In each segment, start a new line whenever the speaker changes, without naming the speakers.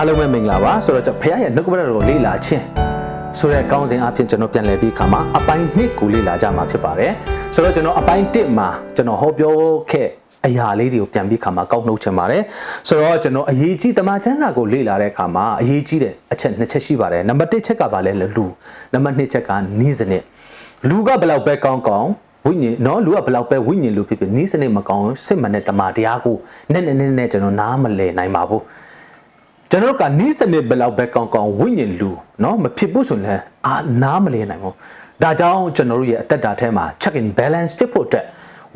အားလုံးပဲမင်္ဂလာပါဆိုတော့ကျွန်တော်ဖခင်ရဲ့နှုတ်ကပတ်တော်ကိုလေ့လာခြင်းဆိုတဲ့ကောင်းစဉ်အဖြစ်ကျွန်တော်ပြန်လည်ပြီးခါမှာအပိုင်း1ကိုလေ့လာကြမှာဖြစ်ပါတယ်ဆိုတော့ကျွန်တော်အပိုင်း1မှာကျွန်တော်ဟောပြောခဲ့အရာလေးတွေကိုပြန်ပြီးခါမှာကောက်နှုတ်ချင်ပါတယ်ဆိုတော့ကျွန်တော်အရေးကြီးတမန်ကျမ်းစာကိုလေ့လာတဲ့အခါမှာအရေးကြီးတဲ့အချက်နှစ်ချက်ရှိပါတယ်နံပါတ်1ချက်ကပါလဲလူနံပါတ်2ချက်ကနီးစနစ်လူကဘယ်လောက်ပဲကောင်းကောင်းဝိညာဉ်နော်လူကဘယ်လောက်ပဲဝိညာဉ်လူဖြစ်ဖြစ်နီးစနစ်မကောင်းစစ်မှန်တဲ့တမန်တရားကိုနဲ့နဲ့နဲ့နဲ့ကျွန်တော်နားမလည်နိုင်ပါဘူး ကျွန်တော်ကနီးစနစ်ဘယ်လောက်ပဲကောင်းကောင်းဝိညာဉ်လူနော်မဖြစ်ဘူးဆိုရင်အာနားမလည်နိုင်ဘူးဒါကြောင့်ကျွန်တော်တို့ရဲ့အသက်တာထဲမှာ check in balance ဖြစ်ဖို့အတွက်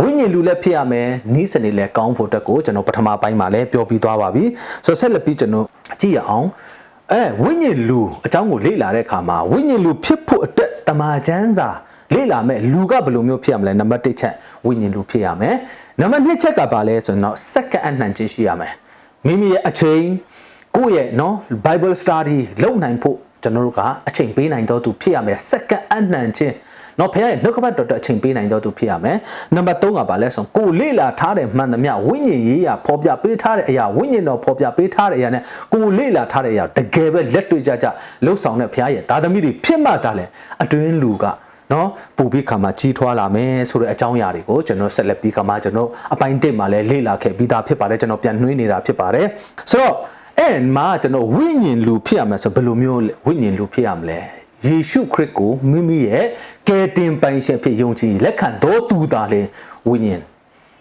ဝိညာဉ်လူလည်းဖြစ်ရမယ်နီးစနစ်လည်းကောင်းဖို့အတွက်ကိုကျွန်တော်ပထမပိုင်းမှာလည်းပြောပြီးသွားပါပြီဆိုတော့ဆက်လက်ပြီးကျွန်တော်ကြည့်ရအောင်အဲဝိညာဉ်လူအကြောင်းကိုလေ့လာတဲ့အခါမှာဝိညာဉ်လူဖြစ်ဖို့အတွက်တမာချမ်းစာလေ့လာမဲ့လူကဘယ်လိုမျိုးဖြစ်ရမလဲနံပါတ်1ချက်ဝိညာဉ်လူဖြစ်ရမယ်နံပါတ်2ချက်ကပါလဲဆိုရင်တော့စက္ကန့်အနှံ့ခြင်းရှိရမယ်မိမိရဲ့အချိန် ကိုယ့်ရဲ့နော် Bible study လုပ်နိုင်ဖို့ကျွန်တော်တို့ကအချိန်ပေးနိုင်တော့သူဖြစ်ရမယ်စက္ကန့်အနှံ့ခြင်းနော်ဖခင်ရဲ့နှုတ်ကပတ်တော်အတွက်အချိန်ပေးနိုင်တော့သူဖြစ်ရမယ်နံပါတ်3ကပါလဲဆိုကိုလေ့လာထားတဲ့မှန်သမျှဝိညာဉ်ရေးရာဖော်ပြပေးထားတဲ့အရာဝိညာဉ်တော်ဖော်ပြပေးထားတဲ့အရာနဲ့ကိုလေ့လာထားတဲ့အရာတကယ်ပဲလက်တွေ့ကြကြလှုပ်ဆောင်တဲ့ဖခင်ရဲ့ဒါသမီးတွေဖြစ်မှတာလဲအတွင်းလူကနော်ပူပြီးခါမှာကြီးထွားလာမယ်ဆိုတဲ့အကြောင်းအရာတွေကိုကျွန်တော်ဆက်လက်ပြီးခါမှာကျွန်တော်အပိုင်း1မှာလည်းလေ့လာခဲ့ပြီးသားဖြစ်ပါတယ်ကျွန်တော်ပြန်နှွှေးနေတာဖြစ်ပါတယ်ဆိုတော့ အဲ့မှာကျွန်တော်ဝိညာဉ်လူဖြစ်ရမယ်ဆိုဘယ်လိုမျိုးဝိညာဉ်လူဖြစ်ရမလဲယေရှုခရစ်ကိုမိမိရဲ့ကယ်တင်ပိုင်ရှင်ဖြစ်ယုံကြည်လက်ခံတော်သူသားလေဝိညာဉ်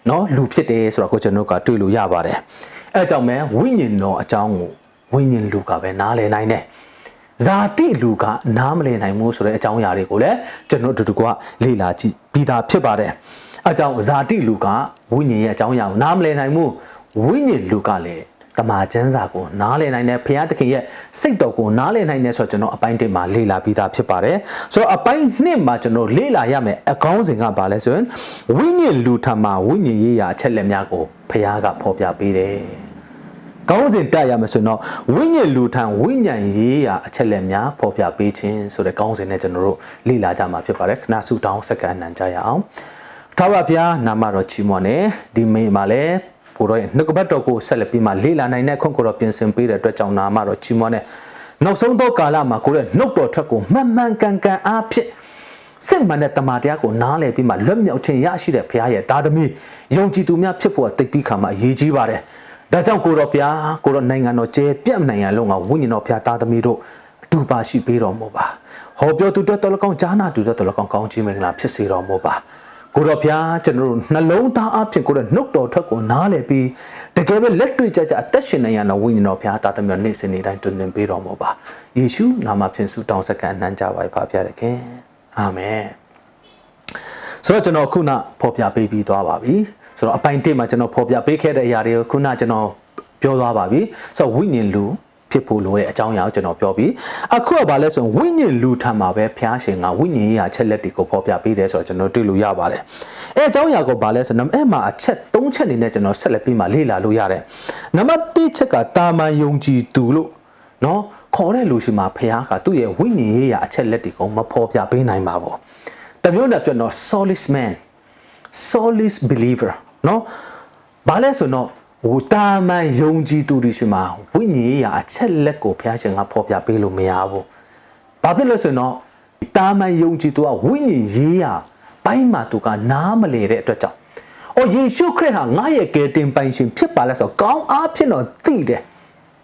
နော်လူဖြစ်တယ်ဆိုတော့ကိုကျွန်တော်ကတွေ့လို့ရပါတယ်အဲကြောင့်မဲဝိညာဉ်တော်အကြောင်းကိုဝိညာဉ်လူကပဲနားလည်နိုင်တယ်ဇာတိလူကနားမလည်နိုင်ဘူးဆိုတဲ့အကြောင်းအရာတွေကိုလည်းကျွန်တော်တို့တူကလေ့လာကြည့်ပြီးသားဖြစ်ပါတယ်အဲကြောင့်ဇာတိလူကဝိညာဉ်ရဲ့အကြောင်းအရာကိုနားမလည်နိုင်ဘူးဝိညာဉ်လူကလည်း တမာကျမ်းစာကိုနားလည်နိုင်တယ်ဘုရားသခင်ရဲ့စိတ်တော်ကိုနားလည်နိုင်တယ်ဆိုတော့ကျွန်တော်အပိုင်းတစ်မှာလေ့လာပြီးသားဖြစ်ပါတယ်ဆိုတော့အပိုင်းနှစ်မှာကျွန်တော်လေ့လာရမယ်အကောင်းစဉ်ကဘာလဲဆိုရင်ဝိညာဉ်လူထံမှာဝိညာဉ်ရေးရာအချက်လက်များကိုဘုရားကဖော်ပြပေးတယ်ကောင်းစဉ်တက်ရမယ်ဆိုရင်တော့ဝိညာဉ်လူထံဝိညာဉ်ရေးရာအချက်လက်များဖော်ပြပေးခြင်းဆိုတဲ့ကောင်းစဉ်နဲ့ကျွန်တော်တို့လေ့လာကြမှာဖြစ်ပါတယ်ခဏဆုတောင်းစက္ကန့်နံကြရအောင်ထာဝရဘုရားနာမတော်ချီးမွမ်းတယ်ဒီမိမှာလည်း ကိုတော့ရဲ့နှုတ်ကပတ်တော်ကိုဆက်လက်ပြီးမှလေ့လာနိုင်တဲ့ခွင့်ကိုတော့ပြင်ဆင်ပေးတဲ့အတွက်ကြောင့်နာမတော်ချီးမွမ်းတဲ့နောက်ဆုံးသောကာလမှာကိုရဲ့နှုတ်တော်ထွက်ကိုမှန်မှန်ကန်ကန်အားဖြင့်စစ်မှန်တဲ့တမန်တရားကိုနားလည်ပြီးမှလွတ်မြောက်ခြင်းရရှိတဲ့ဘုရားရဲ့သားသမီးယုံကြည်သူများဖြစ်ဖို့တိတ်ပြီးခါမှအရေးကြီးပါတယ်။ဒါကြောင့်ကိုတော်ဘုရားကိုတော်နိုင်ငံတော်ကျဲပြန့်နိုင်ရန်လုံးကဝိညာဉ်တော်ဘုရားသားသမီးတို့အတူပါရှိပေးတော်မူပါ။ဟောပြောသူတော်တော်ကောင်းကြားနာသူတော်တော်ကောင်းကောင်းခြင်းမင်္ဂလာဖြစ်စေတော်မူပါ။ ကိုတော်ဘုရားကျွန်တော်တို့နှလုံးသားအဖြစ်ကိုယ်နှုတ်တော်ထွက်ကိုနားလည်ပြီးတကယ်ပဲလက်တွေ့ကြကြအသက်ရှင်နေရတဲ့ဝိညာဉ်တော်ဘုရားတာသမီးနေ့စဉ်နေ့တိုင်းတွင်တင်ပေးတော်မူပါယေရှုနာမဖြင့်ဆုတောင်းစက္ကန့်အနှံ့ကြပါပါဘုရားသခင်အာမင်ဆိုတော့ကျွန်တော်ခုနဖော်ပြပေးပြီးသွားပါပြီဆိုတော့အပိုင်း1မှာကျွန်တော်ဖော်ပြပေးခဲ့တဲ့အရာတွေကိုခုနကျွန်တော်ပြောသွားပါပြီဆိုတော့ဝိညာဉ်လူ ဖြစ်ဖို့လိုတဲ့အကြောင်းအရာကိုကျွန်တော်ပြောပြီးအခုကဘာလဲဆိုရင်ဝိညာဉ်လူထံမှာပဲဖျားရှင်ကဝိညာဉ်ရေးရာချက်လက်တွေကိုဖော်ပြပေးတယ်ဆိုတော့ကျွန်တော်တွေ့လို့ရပါတယ်အဲအကြောင်းအရာကိုဘာလဲဆိုတော့အဲ့မှာအချက်၃ချက်နေနဲ့ကျွန်တော်ဆက်လက်ပြီးမှလေ့လာလို့ရတယ်နံပါတ်၁ချက်ကတာမန်ယုံကြည်သူလို့နော်ခေါ်တဲ့လူရှိမှာဖျားကသူ့ရဲ့ဝိညာဉ်ရေးရာအချက်လက်တွေကိုမဖော်ပြပေးနိုင်ပါဘူးတမျိုးနဲ့ပြောတော့ solid man solid believer နော်ဘာလဲဆိုတော့ ဟိုတာမန်ယုံကြည်သူတွေရှိမှာဝိညာဉ်ရေးရာအချက်လက်ကိုဘုရားရှင်ကဖော်ပြပေးလို့မရဘူး။ဘာဖြစ်လို့ဆိုတော့တာမန်ယုံကြည်သူကဝိညာဉ်ရေးရာပိုင်းမှာသူကနားမလည်တဲ့အတွက်ကြောင့်အော်ယေရှုခရစ်ဟာငါရဲ့ကယ်တင်ပိုင်ရှင်ဖြစ်ပါလဲဆိုတော့ကောင်းအားဖြင့်တော့သိတယ်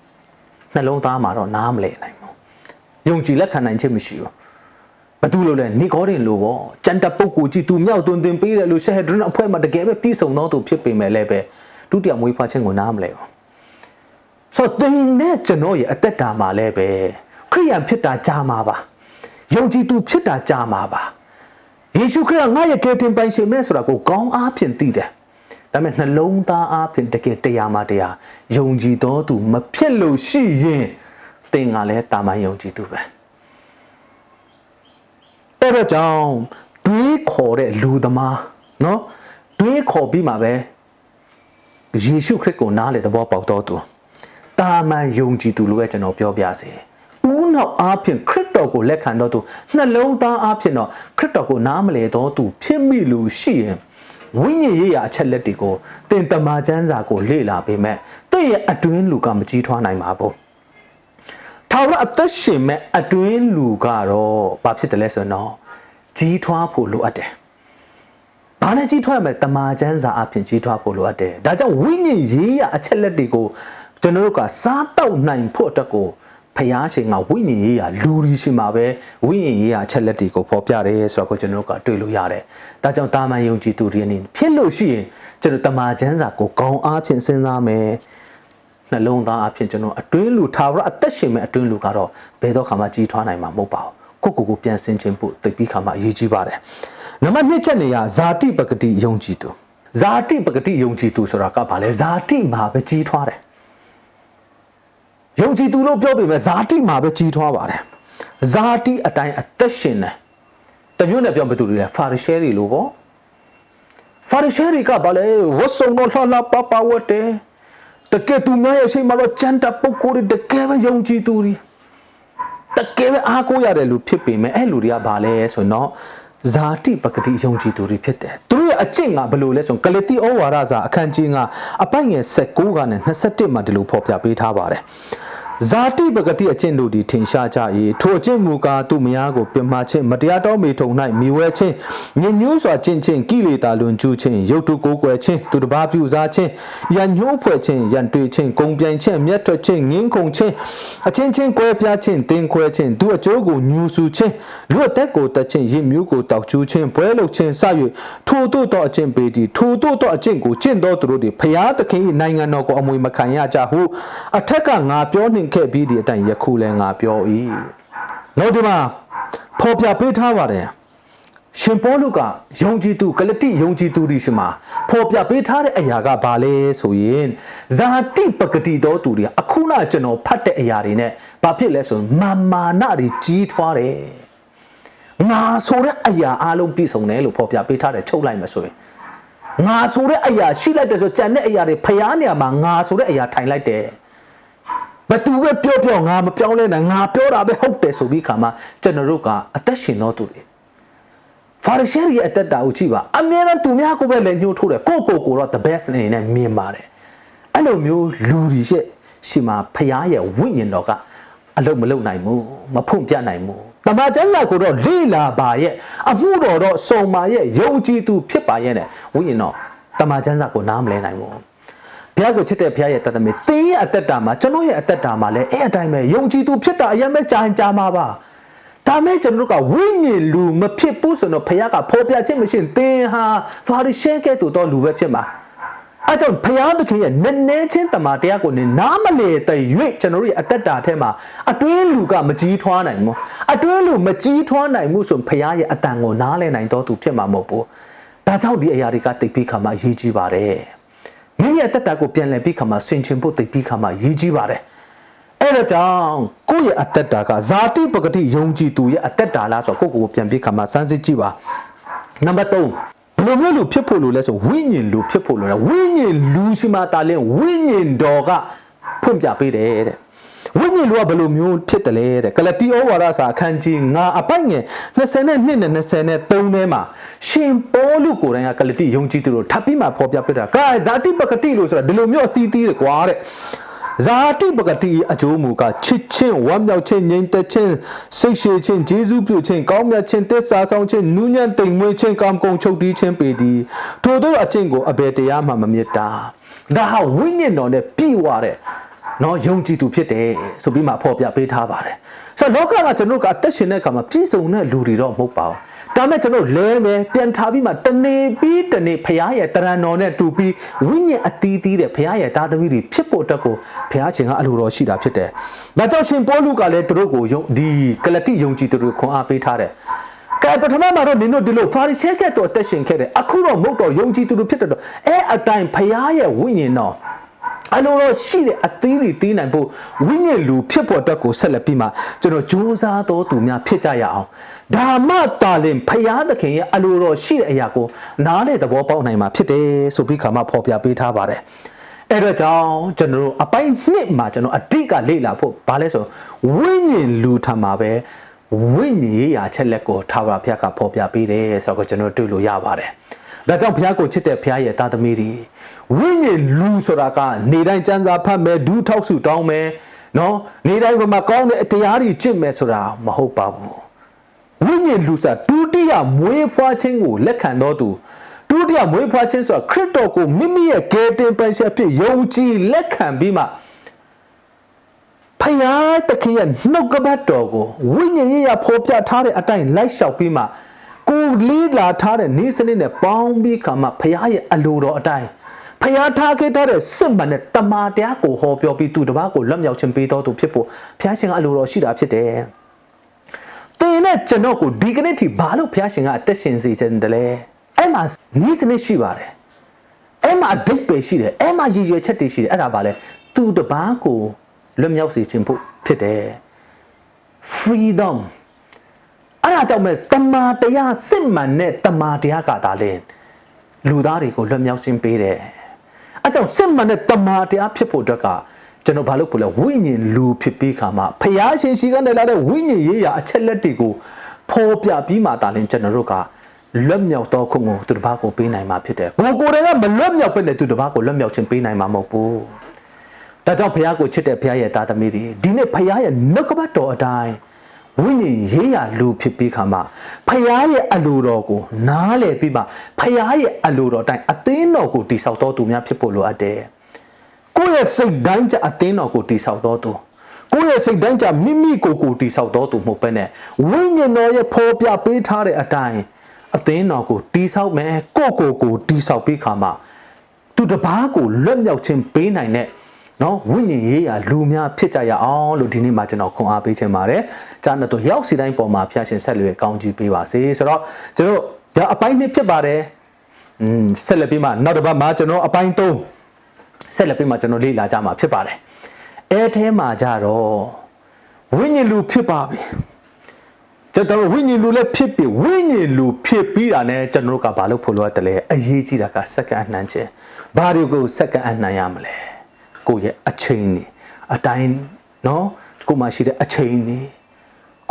။နှလုံးသားမှာတော့နားမလည်နိုင်ဘူး။ယုံကြည်လက်ခံနိုင်ခြင်းမရှိဘူး။ဘာလို့လဲနီကောဒင်လိုပေါ့ကြံတပုတ်ကိုကြည့်သူမြောက်သွန်သင်ပေးတယ်လို့ရှဟဒရန်အဖွဲ့မှာတကယ်ပဲပြည့်စုံသောသူဖြစ်ပေမဲ့လည်းပဲ ဒုတိယမွေးဖွားခြင်းကိုနားမလဲဘူးဆိုတော့တင်နဲ့ကျွန်တော်ရဲ့အသက်တာမှာလည်းပဲခရိယန်ဖြစ်တာကြားမှာပါယုံကြည်သူဖြစ်တာကြားမှာပါယေရှုခရစ်ငါရဲ့ကယ်တင်ပိုင်ရှင်မဲဆိုတာကိုကောင်းအားဖြင့်သိတယ်ဒါပေမဲ့နှလုံးသားအားဖြင့်တကယ်တရားမှတရားယုံကြည်တော်သူမဖြစ်လို့ရှိရင်သင်ကလည်းတာမန်ယုံကြည်သူပဲအဲ့တော့ကြောင့်တွေးခေါ်တဲ့လူသမားเนาะတွေးခေါ်ပြီးမှပဲ ယေရှုခရစ်ကိုနားလေသဘောပေါက်တော်သူတာမန်ယုံကြည်သူလို့ပဲကျွန်တော်ပြောပြစေဦးနောက်အားဖြင့်ခရစ်တော်ကိုလက်ခံတော်သူနှလုံးသားအားဖြင့်တော့ခရစ်တော်ကိုနားမလဲတော်သူဖြစ်မိလို့ရှိရင်ဝိညာဉ်ရေးရာအချက်လက်တွေကိုတင်တမာကျမ်းစာကိုလေ့လာပေးမဲ့တင့်ရဲ့အတွင်းလူကမကြီးထွားနိုင်ပါဘူးထာဝရအသက်ရှင်မဲ့အတွင်းလူကတော့ဘာဖြစ်တယ်လဲဆိုတော့ကြီးထွားဖို့လိုအပ်တယ်။ ဘာနဲ့ကြီးထွားရမလဲတမာချမ်းစာအဖြစ်ကြီးထွားဖို့လိုအပ်တယ်။ဒါကြောင့်ဝိညာဉ်ရေးရအချက်လက်တွေကိုကျွန်တော်တို့ကစားတော့နိုင်ဖို့အတွက်ကိုဖျားရှင်ကဝိညာဉ်ရေးရလူရီရှိမှာပဲဝိညာဉ်ရေးရအချက်လက်တွေကိုဖော်ပြတယ်ဆိုတော့ကိုကျွန်တော်တို့ကတွေ့လို့ရတယ်။ဒါကြောင့်တာမန်ယုံကြည်သူတွေအနေနဲ့ဖြစ်လို့ရှိရင်ကျွန်တော်တမာချမ်းစာကိုကောင်းအားဖြင့်စဉ်းစားမယ်။နှလုံးသားအဖြစ်ကျွန်တော်အတွင်းလူထာဝရအသက်ရှင်မဲ့အတွင်းလူကတော့ဘယ်တော့ခါမှကြီးထွားနိုင်မှာမဟုတ်ပါဘူးကိုကိုကိုပြန်ဆင်ခြင်းဖို့သိပြီးခါမှအရေးကြီးပါတယ် နံပါတ်2ချက်နေရဇာတိပဂတိယုံကြည်သူဇာတိပဂတိယုံကြည်သူဆိုတာကဘာလဲဇာတိမှာပဲကြီးထွားတယ်ယုံကြည်သူလို့ပြောပေမဲ့ဇာတိမှာပဲကြီးထွားပါတယ်ဇာတိအတိုင်းအသက်ရှင်တယ်တမျိုးနဲ့ပြောဘယ်သူတွေလဲဖာရီရှဲတွေလို့ပေါ့ဖာရီရှဲတွေကဘာလဲဝတ်စုံတော့လှလှပပဝတ်တယ်တကယ်သူများရဲ့ရှိမှတော့ကြမ်းတပုတ်ကိုတွေတကယ်ပဲယုံကြည်သူတွေတကယ်ပဲအားကိုးရတယ်လို့ဖြစ်ပေမဲ့အဲ့လူတွေကဘာလဲဆိုတော့ ဇာတိပဂတိယုံကြည်သူတွေဖြစ်တယ်သူတို့ရဲ့အကျင့်ကဘယ်လိုလဲဆိုရင်ကလတိဩဝါဒစာအခန်းကြီးကအပိုက်ငယ်16ကနေ21မှာဒီလိုဖော်ပြပေးထားပါတယ် ဇာတိပဂတိအကျင့်တို့သည်ထင်ရှားကြ၏ထိုအကျင့်မူကားသူမယားကိုပြမခြင်းမတရားတော်မေထုံ၌မိဝဲခြင်းညဉ့်ညူးစွာကျင့်ခြင်းကိလေသာလွန်ကျူးခြင်းရုပ်တုကိုးကွယ်ခြင်းသူတစ်ပါးပြုစားခြင်းရန်ညှိုးဖွဲ့ခြင်းရန်တွေ့ခြင်းဂုံပြိုင်ခြင်းမြတ်ထွက်ခြင်းငင်းခုန်ခြင်းအချင်းချင်းကွဲပြားခြင်းတင်းခွဲခြင်းသူအကျိုးကိုညူဆူခြင်းလူအသက်ကိုတက်ခြင်းရစ်မျိုးကိုတောက်ကျူးခြင်းပွဲလုပ်ခြင်းစ၍ထိုတို့သောအကျင့်ပေသည်ထိုတို့သောအကျင့်ကိုကျင့်တော်သူတို့သည်ဖျားသခင်၏နိုင်ငံတော်ကိုအမွေမခံရကြဟုအထက်ကငါပြောနှင်ခဲ့ပြီးသည့်အတိုင်းယခုလည်းငါပြော၏နောက်ဒီမှာဖော်ပြပေးထားပါတယ်ရှင်ပေါလုကယုံကြည်သူကလတိယုံကြည်သူတွေရှိမှာဖော်ပြပေးထားတဲ့အရာကဘာလဲဆိုရင်ဇာတိပဂတိတော်သူတွေအခုနကျွန်တော်ဖတ်တဲ့အရာတွေ ਨੇ ဘာဖြစ်လဲဆိုရင်မာမာနတွေကြီးထွားတယ်ငါဆိုတဲ့အရာအလုံးပြည့်စုံတယ်လို့ဖော်ပြပေးထားတယ်ချုပ်လိုက်မယ်ဆိုရင်ငါဆိုတဲ့အရာရှိလိုက်တယ်ဆိုကြံတဲ့အရာတွေဖျားနေရာမှာငါဆိုတဲ့အရာထိုင်လိုက်တယ် ဘသူပဲပြောပြောငါမပြောင်းလဲနိုင်ငါပြောတာပဲဟုတ်တယ်ဆိုပြီးခါမှာကျွန်တော်တို့ကအသက်ရှင်တော်သူတွေဖာရရှဲရဲ့အသက်တာကိုကြည့်ပါအမြဲတမ်းသူများကိုပဲလည်းညှို့ထိုးတယ်ကိုကိုကိုတော့ the best အနေနဲ့မြင်ပါတယ်အဲ့လိုမျိုးလူတွေရဲ့ရှင်မှာဖရားရဲ့ဝိညာဉ်တော်ကအလုံးမလုံးနိုင်ဘူးမဖုံပြနိုင်ဘူးတမန်ကျမ်းစာကိုတော့လေ့လာပါရဲ့အမှုတော်တော့စုံပါရဲ့ယုံကြည်သူဖြစ်ပါရဲ့နဲ့ဝိညာဉ်တော်တမန်ကျမ်းစာကိုနားမလဲနိုင်ဘူး ဘုရားကိုချစ်တဲ့ဘုရားရဲ့တသက်မေသင်ရဲ့အသက်တာမှာကျွန်တော်ရဲ့အသက်တာမှာလည်းအဲ့အတိုင်းပဲယုံကြည်သူဖြစ်တာအရင်ပဲကြာရင်ကြာမှာပါဒါမဲ့ကျွန်တော်တို့ကဝိညာဉ်လူမဖြစ်ဘူးဆိုတော့ဘုရားကဖော်ပြခြင်းမရှိရင်သင်ဟာဖာရိရှဲကဲ့သို့သောလူပဲဖြစ်မှာအဲကြောင့်ဘုရားသခင်ရဲ့နည်းနည်းချင်းတမန်တရားကိုနေနားမလေတဲ့၍ကျွန်တော်တို့ရဲ့အသက်တာထဲမှာအတွင်းလူကမကြီးထွားနိုင်ဘူးအတွင်းလူမကြီးထွားနိုင်မှုဆိုရင်ဘုရားရဲ့အတန်ကိုနားလည်နိုင်တော်သူဖြစ်မှာမဟုတ်ဘူးဒါကြောင့်ဒီအရာတွေကတိတ်ပြီးခါမှရေးကြည့်ပါတယ် မိမိရဲ့တက်တာကိုပြန်လည်ပြီးခါမှဆင်ခြင်ဖို့တိတ်ပြီးခါမှရေးကြည့်ပါတယ်အဲ့ဒါကြောင့်ကိုယ့်ရဲ့အသက်တာကဇာတိပဂတိယုံကြည်သူရဲ့အသက်တာလားဆိုတော့ကိုယ့်ကိုယ်ကိုပြန်ပြီးခါမှစမ်းစစ်ကြည့်ပါနံပါတ်3ဘယ်လိုမျိုးလူဖြစ်ဖို့လို့လဲဆိုဝိညာဉ်လူဖြစ်ဖို့လို့လဲဝိညာဉ်လူရှိမှတာလင်းဝိညာဉ်တော်ကဖွင့်ပြပေးတယ်တဲ့ ဝိညာဉ်လူကဘယ်လိုမျိုးဖြစ်တယ်လဲတဲ့ကလတိဩဝါဒစာအခန်းကြီး9အပိုက်ငယ်22နဲ့23ထဲမှာရှင်ပေါလုကိုယ်တိုင်ကကလတိယုံကြည်သူတို့ထပ်ပြီးမှဖော်ပြပေးတာကဲဇာတိပဂတိလို့ဆိုတာဒီလိုမျိုးအသီးသီးတယ်ကွာတဲ့ဇာတိပဂတိအကျိုးမူကချစ်ချင်းဝမ်းမြောက်ခြင်းငြိမ်သက်ခြင်းစိတ်ရှည်ခြင်းဂျေဇုပြုခြင်းကောင်းမြတ်ခြင်းတစ္ဆာဆောင်ခြင်းနူးညံ့တိမ်မွေးခြင်းကာမဂုဏ်ချုပ်တီးခြင်းပေသည်ထို့သောအကျင့်ကိုအဘယ်တရားမှမမြတ်တာဒါဟာဝိညာဉ်တော်နဲ့ပြည့်ဝတဲ့ နော်ယုံကြည်သူဖြစ်တယ်ဆိုပြီးမှဖော်ပြပေးထားပါတယ်ဆိုတော့လောကကကျွန်တော်တို့ကအသက်ရှင်တဲ့အခါမှာပြည့်စုံတဲ့လူတွေတော့မဟုတ်ပါဘူးဒါမဲ့ကျွန်တော်လဲမယ်ပြန်ထားပြီးမှတနေပြီးတနေဖရားရဲ့တရံတော်နဲ့တူပြီးဝိညာဉ်အသီးသီးတဲ့ဖရားရဲ့သားသမီးတွေဖြစ်ဖို့အတွက်ကိုဖရားရှင်ကအလိုတော်ရှိတာဖြစ်တယ်။ဒါကြောင့်ရှင်ပေါလုကလည်းသူတို့ကိုယုံဒီကလတိယုံကြည်သူတို့ခွန်အားပေးထားတယ်။ကဲပထမမှာတော့နင်တို့ဒီလိုဖာရိရှဲကဲ့တော့အသက်ရှင်ခဲ့တယ်အခုတော့မဟုတ်တော့ယုံကြည်သူတို့ဖြစ်တဲ့တော့အဲအတိုင်းဖရားရဲ့ဝိညာဉ်တော် အလိုတော်ရှိတဲ့အသီးတွေတီးနိုင်ဖို့ဝိညာဉ်လူဖြစ်ပေါ်တတ်ကိုဆက်လက်ပြီးမှကျွန်တော်စူးစမ်းတော်သူများဖြစ်ကြရအောင်ဒါမှတာလင်ဖရာသခင်ရဲ့အလိုတော်ရှိတဲ့အရာကိုနားလေသဘောပေါက်နိုင်မှာဖြစ်တယ်ဆိုပြီးခါမှဖော်ပြပေးထားပါတယ်အဲ့တော့ကြောင့်ကျွန်တော်တို့အပိုင်းနှစ်မှာကျွန်တော်အဓိကလေ့လာဖို့ဘာလဲဆိုဝိညာဉ်လူထံမှာပဲဝိညာဉ်ရေးရာချက်လက်ကိုထာဝရဘုရားကဖော်ပြပေးတယ်ဆိုတော့ကျွန်တော်တွေ့လို့ရပါတယ်ဒါကြောင့်ဘုရားကိုချစ်တဲ့ဘုရားရဲ့သားသမီးတွေ ဝိညာဉ်လူဆိုတာကနေတိုင်းစံစာဖတ်မယ်ဒူးထောက်စုတောင်းမယ်နော်နေတိုင်းဘက်မှာကောင်းတဲ့အတရားတွေကျင့်မယ်ဆိုတာမဟုတ်ပါဘူးဝိညာဉ်လူစားဒုတိယမွေးဖွားခြင်းကိုလက်ခံတော်သူဒုတိယမွေးဖွားခြင်းဆိုတာခရစ်တော်ကိုမိမိရဲ့ကယ်တင်ပန်ရှာဖြစ်ယုံကြည်လက်ခံပြီးမှဖယားတခင်ရဲ့နှုတ်ကပတ်တော်ကိုဝိညာဉ်ရေးရဖော်ပြထားတဲ့အတိုင်းလိုက်လျှောက်ပြီးမှကိုလေးလာထားတဲ့နေ့စနစ်နဲ့ပေါင်းပြီးခါမှဖယားရဲ့အလိုတော်အတိုင်း ဖယားထားခဲ့ထားတဲ့စစ်မှန်တဲ့တမန်တရားကိုဟောပြောပြီးသူတစ်ပါးကိုလွတ်မြောက်ခြင်းပေးတော်သူဖြစ်ဖို့ဖယားရှင်ကအလိုတော်ရှိတာဖြစ်တယ်။တင်နဲ့ကျွန်တော်ကိုဒီကနေ့ထိဘာလို့ဖယားရှင်ကအသက်ရှင်စေခြင်းတလဲ။အဲ့မှာနေ့စနစ်ရှိပါတယ်။အဲ့မှာအဓိပ္ပာယ်ရှိတယ်။အဲ့မှာရည်ရွယ်ချက်တွေရှိတယ်။အဲ့ဒါဘာလဲ။သူတစ်ပါးကိုလွတ်မြောက်စေခြင်းဖို့ဖြစ်တယ်။ freedom အဲ့ဒါကြောင့်မဲ့တမာတရားစစ်မှန်တဲ့တမာတရားကသာလဲလူသားတွေကိုလွတ်မြောက်ခြင်းပေးတယ် အဲ့ကြောင့်စစ်မှန်တဲ့တမာတရားဖြစ်ဖို့အတွက်ကကျွန်တော်ဘာလို့ပြောလဲဝိညာဉ်လူဖြစ်ပြီးခါမှာဖျားရှင်ရှိကနေလာတဲ့ဝိညာဉ်ရေးရာအချက်လက်တွေကိုဖော်ပြပြီးမှသာလင်ကျွန်တော်တို့ကလွတ်မြောက်တော့ခုံကိုသူတစ်ပါးကိုပေးနိုင်မှာဖြစ်တယ်ကိုကိုယ်တိုင်ကမလွတ်မြောက်ပဲနဲ့သူတစ်ပါးကိုလွတ်မြောက်ခြင်းပေးနိုင်မှာမဟုတ်ဘူးဒါကြောင့်ဘုရားကိုချစ်တဲ့ဘုရားရဲ့သားသမီးတွေဒီနေ့ဘုရားရဲ့နှုတ်ကပတ်တော်အတိုင်း ဝိညာဉ်ရေးရလူဖြစ်ပြီးခါမှာဘုရားရဲ့အလိုတော်ကိုနားလည်ပြီးမှဘုရားရဲ့အလိုတော်အတိုင်းအသင်းတော်ကိုတိဆောက်တော်သူများဖြစ်ဖို့လိုအပ်တယ်။ကိုယ့်ရဲ့စိတ်တိုင်းကြအသင်းတော်ကိုတိဆောက်တော်သူကိုယ့်ရဲ့စိတ်တိုင်းကြမိမိကိုယ်ကိုတိဆောက်တော်သူမဟုတ်ဘဲနဲ့ဝိညာဉ်တော်ရဲ့ဖော်ပြပေးထားတဲ့အတိုင်းအသင်းတော်ကိုတိဆောက်မယ်ကိုယ့်ကိုယ်ကိုတိဆောက်ပြီးခါမှာသူတစ်ပါးကိုလွတ်မြောက်ခြင်းပေးနိုင်တဲ့ နော်ဝိညာဉ်ရေးရာလူများဖြစ်ကြရအောင်လို့ဒီနေ့မှာကျွန်တော်ခွန်အားပေးခြင်းပါတယ်။ဂျာနတ်တို့ရောက်စီတိုင်းပေါ်မှာဖျားရှင်ဆက်လွယ်ကောင်းကြီးပေးပါစေ။ဆိုတော့ကျွန်တော်ဒါအပိုင်းနှစ်ဖြစ်ပါတယ်။อืมဆက်လက်ပြီးမှနောက်တစ်ပတ်မှာကျွန်တော်အပိုင်း3ဆက်လက်ပြီးမှကျွန်တော်လေ့လာကြမှာဖြစ်ပါတယ်။အဲထဲမှာကြတော့ဝိညာဉ်လူဖြစ်ပါပြီ။ကျွန်တော်ဝိညာဉ်လူလည်းဖြစ်ပြီဝိညာဉ်လူဖြစ်ပြီးတာနဲ့ကျွန်တော်တို့ကဘာလို့ဖို့လို့ရတယ်လဲအရေးကြီးတာကစက္ကန့်အနှံခြင်းဘာတွေကိုစက္ကန့်အနှံရမလဲ ကိုရဲ့အချိန်နေအတိုင်းနော်ကိုမှရှိတဲ့အချိန်နေ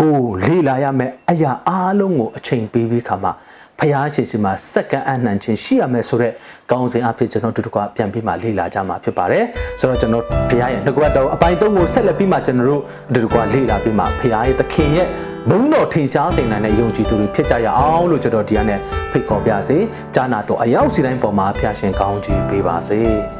ကိုလေ့လာရမယ်အရာအားလုံးကိုအချိန်ပေးပြီးခါမှာဖျားရှင်စီမှာစက္ကန့်အနှံချင်းရှိရမယ်ဆိုတော့ကောင်းစဉ်အဖြစ်ကျွန်တော်တို့တကွာပြန်ပြီးမှလေ့လာကြမှာဖြစ်ပါတယ်ဆိုတော့ကျွန်တော်ဖျားရဲ့ငကွတ်တော်အပိုင်း၃ကိုဆက်လက်ပြီးမှကျွန်တော်တို့တို့တကွာလေ့လာပြီးမှဖျားရဲ့သခင်ရဲ့ဘုန်းတော်ထင်ရှားစေနိုင်တဲ့ယုံကြည်သူတွေဖြစ်ကြရအောင်လို့ကျွန်တော်ဒီကနေ့ဖိတ်ခေါ်ပြစေကြားနာတော်အရောက်စီတိုင်းပေါ်မှာဖျားရှင်ကောင်းချီးပေးပါစေ